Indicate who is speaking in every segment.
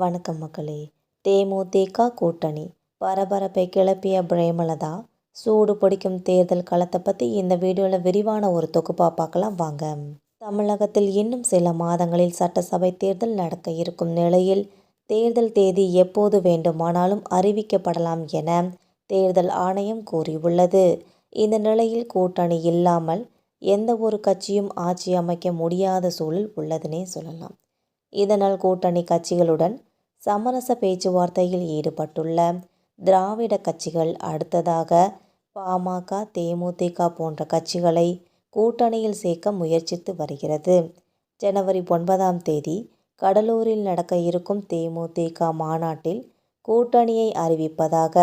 Speaker 1: வணக்கம் மக்களே. தேமுதிக கூட்டணி. பரபரப்பை கிளப்பிய பிரேமலதா சூடு பிடிக்கும் தேர்தல் களத்தை பற்றி இந்த வீடியோவில் விரிவான ஒரு தொகுப்பாக பார்க்கலாம் வாங்க. தமிழகத்தில் இன்னும் சில மாதங்களில் சட்டசபை தேர்தல் நடக்க இருக்கும் நிலையில் தேர்தல் தேதி எப்போது வேண்டுமானாலும் அறிவிக்கப்படலாம் என தேர்தல் ஆணையம் கூறியுள்ளது. இந்த நிலையில் கூட்டணி இல்லாமல் எந்த ஒரு கட்சியும் ஆட்சி அமைக்க முடியாத சூழல் உள்ளதுனே சொல்லலாம். இதனால் கூட்டணி கட்சிகளுடன் சமரச பேச்சுவார்த்தையில் ஈடுபட்டுள்ள திராவிட கட்சிகள் அடுத்ததாக பாமக தேமுதிக போன்ற கட்சிகளை கூட்டணியில் சேர்க்க முயற்சித்து வருகிறது. ஜனவரி ஒன்பதாம் தேதி கடலூரில் நடக்க இருக்கும் தேமுதிக மாநாட்டில் கூட்டணியை அறிவிப்பதாக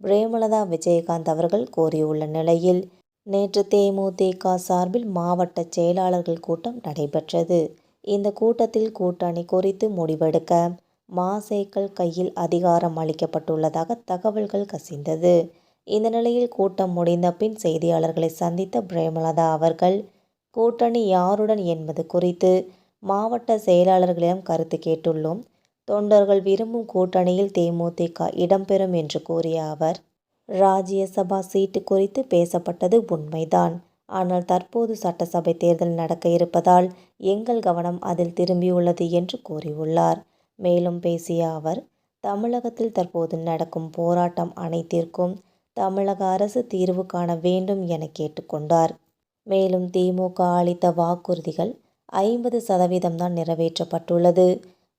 Speaker 1: பிரேமலதா விஜயகாந்த் அவர்கள் கோரியுள்ள நிலையில் நேற்று தேமுதிக சார்பில் மாவட்ட செயலாளர்கள் கூட்டம் நடைபெற்றது. இந்த கூட்டத்தில் கூட்டணி குறித்து முடிவெடுக்க மாசேக்கள் கையில் அதிகாரம் அளிக்கப்பட்டுள்ளதாக தகவல்கள் கசிந்தது. இந்த நிலையில் கூட்டம் முடிந்த பின் செய்தியாளர்களை சந்தித்த பிரேமலதா அவர்கள் கூட்டணி யாருடன் என்பது குறித்து மாவட்ட செயலாளர்களிடம் கருத்து கேட்டுள்ளோம். தொண்டர்கள் விரும்பும் கூட்டணியில் தேமுதிக இடம்பெறும் என்று கூறிய அவர் ராஜ்யசபா சீட்டு குறித்து பேசப்பட்டது உண்மைதான். ஆனால் தற்போது சட்டசபை தேர்தல் நடக்க இருப்பதால் எங்கள் கவனம் அதில் திரும்பியுள்ளது என்று கூறியுள்ளார். மேலும் பேசிய அவர் தமிழகத்தில் தற்போது நடக்கும் போராட்டம் அனைத்திற்கும் தமிழக அரசு தீர்வு காண வேண்டும் என கேட்டுக்கொண்டார் மேலும் திமுக அளித்த வாக்குறுதிகள் ஐம்பது சதவீதம்தான் நிறைவேற்றப்பட்டுள்ளது.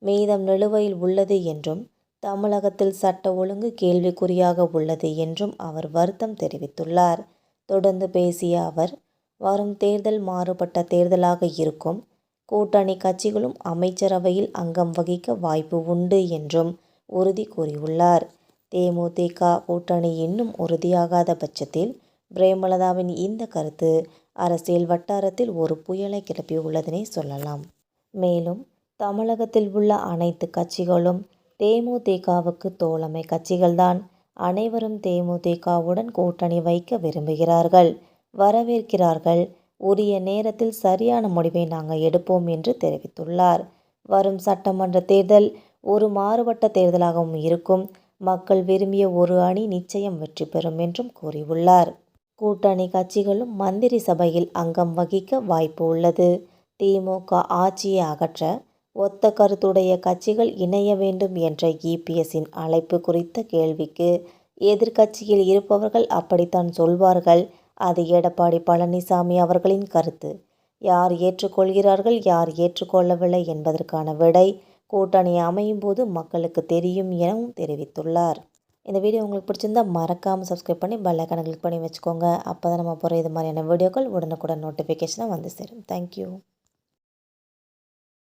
Speaker 1: மீதம் நிலுவையில் உள்ளது என்றும் தமிழகத்தில் சட்ட ஒழுங்கு கேள்விக்குறியாக உள்ளது என்றும் அவர் வருத்தம் தெரிவித்துள்ளார். தொடர்ந்து பேசிய அவர் வரும் தேர்தல் மாறுபட்ட தேர்தலாக இருக்கும் கூட்டணி கட்சிகளும் அமைச்சரவையில் அங்கம் வகிக்க வாய்ப்பு உண்டு என்றும் உறுதி கூறியுள்ளார். தேமுதிக கூட்டணி இன்னும் உறுதியாகாத பட்சத்தில் பிரேமலதாவின் இந்த கருத்து அரசியல் வட்டாரத்தில் ஒரு புயலை கிளப்பியுள்ளதனை சொல்லலாம். மேலும் தமிழகத்தில் உள்ள அனைத்து கட்சிகளும் தேமுதிகவுக்கு தோழமை கட்சிகள்தான். அனைவரும் தேமுதிகவுடன் கூட்டணி வைக்க விரும்புகிறார்கள் வரவேற்கிறார்கள். உரிய நேரத்தில் சரியான முடிவை நாங்கள் எடுப்போம் என்று தெரிவித்துள்ளார். வரும் சட்டமன்ற தேர்தல் ஒரு மாறுபட்ட தேர்தலாகவும் இருக்கும். மக்கள் விரும்பிய ஒரு அணி நிச்சயம் வெற்றி பெறும் என்றும் கூறியுள்ளார். கூட்டணி கட்சிகளும் மந்திரி சபையில் அங்கம் வகிக்க வாய்ப்பு உள்ளது. திமுக ஆட்சியை அகற்ற ஒத்த கருத்துடைய கட்சிகள் இணைய வேண்டும் என்ற இபிஎஸ்ஸின் அழைப்பு குறித்த கேள்விக்கு எதிர்க்கட்சியில் இருப்பவர்கள் அப்படித்தான் சொல்வார்கள். அது எடப்பாடி பழனிசாமி அவர்களின் கருத்து. யார் ஏற்றுக்கொள்கிறார்கள் யார் ஏற்றுக்கொள்ளவில்லை என்பதற்கான விடை கூட்டணி அமையும் போது மக்களுக்கு தெரியும் எனவும் தெரிவித்துள்ளார். இந்த வீடியோ உங்களுக்கு பிடிச்சிருந்தா மறக்காமல் சப்ஸ்கிரைப் பண்ணி பெல்லைக்கான கிளிக் பண்ணி வச்சுக்கோங்க. அப்போ தான் நம்ம போகிற இது மாதிரியான வீடியோக்கள் உடனுக்குடன் நோட்டிஃபிகேஷனாக வந்து சேரும். தேங்க்யூ